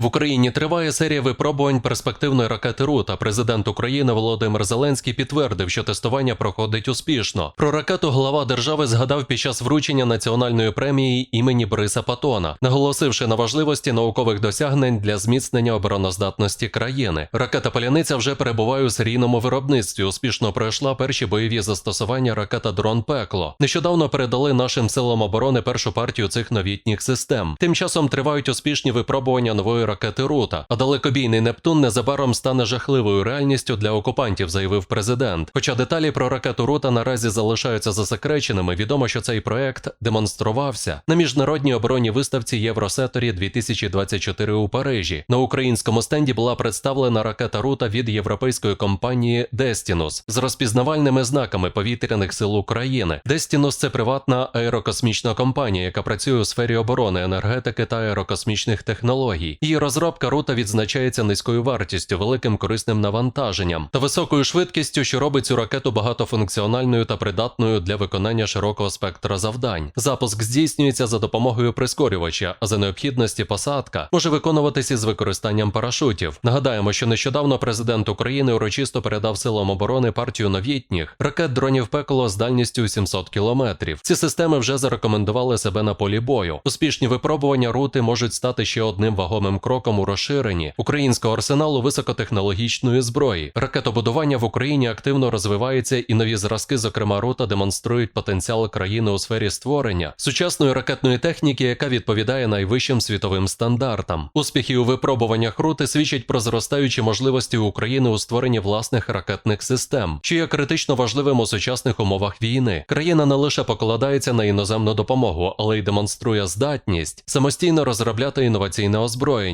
В Україні триває серія випробувань перспективної ракети РУ, та президент України Володимир Зеленський підтвердив, що тестування проходить успішно. Про ракету глава держави згадав під час вручення національної премії імені Бориса Патона, наголосивши на важливості наукових досягнень для зміцнення обороноздатності країни. Ракета Паляниця вже перебуває у серійному виробництві. Успішно пройшла перші бойові застосування ракета Дрон Пекло. Нещодавно передали нашим силам оборони першу партію цих новітніх систем. Тим часом тривають успішні випробування нової ракети Рута. А далекобійний Нептун незабаром стане жахливою реальністю для окупантів, заявив президент. Хоча деталі про ракету Рута наразі залишаються засекреченими, відомо, що цей проект демонструвався на міжнародній оборонній виставці Євросеторі 2024 у Парижі. На українському стенді була представлена ракета Рута від європейської компанії Destinus з розпізнавальними знаками повітряних сил України. Destinus – це приватна аерокосмічна компанія, яка працює у сфері оборони, енергетики та аерокосмічних технологій. Її розробка рута відзначається низькою вартістю, великим корисним навантаженням та високою швидкістю, що робить цю ракету багатофункціональною та придатною для виконання широкого спектра завдань. Запуск здійснюється за допомогою прискорювача, а за необхідності посадка може виконуватися з використанням парашутів. Нагадаємо, що нещодавно президент України урочисто передав силам оборони партію новітніх ракет дронів пекло з дальністю 700 кілометрів. Ці системи вже зарекомендували себе на полі бою. Успішні випробування рути можуть стати ще одним вагомим кроком у розширенні українського арсеналу високотехнологічної зброї. Ракетобудування в Україні активно розвивається, і нові зразки, зокрема рута, демонструють потенціал країни у сфері створення сучасної ракетної техніки, яка відповідає найвищим світовим стандартам. Успіхи у випробуваннях рути свідчать про зростаючі можливості України у створенні власних ракетних систем, що є критично важливим у сучасних умовах війни. Країна не лише покладається на іноземну допомогу, але й демонструє здатність самостійно розробляти інноваційне озброєння.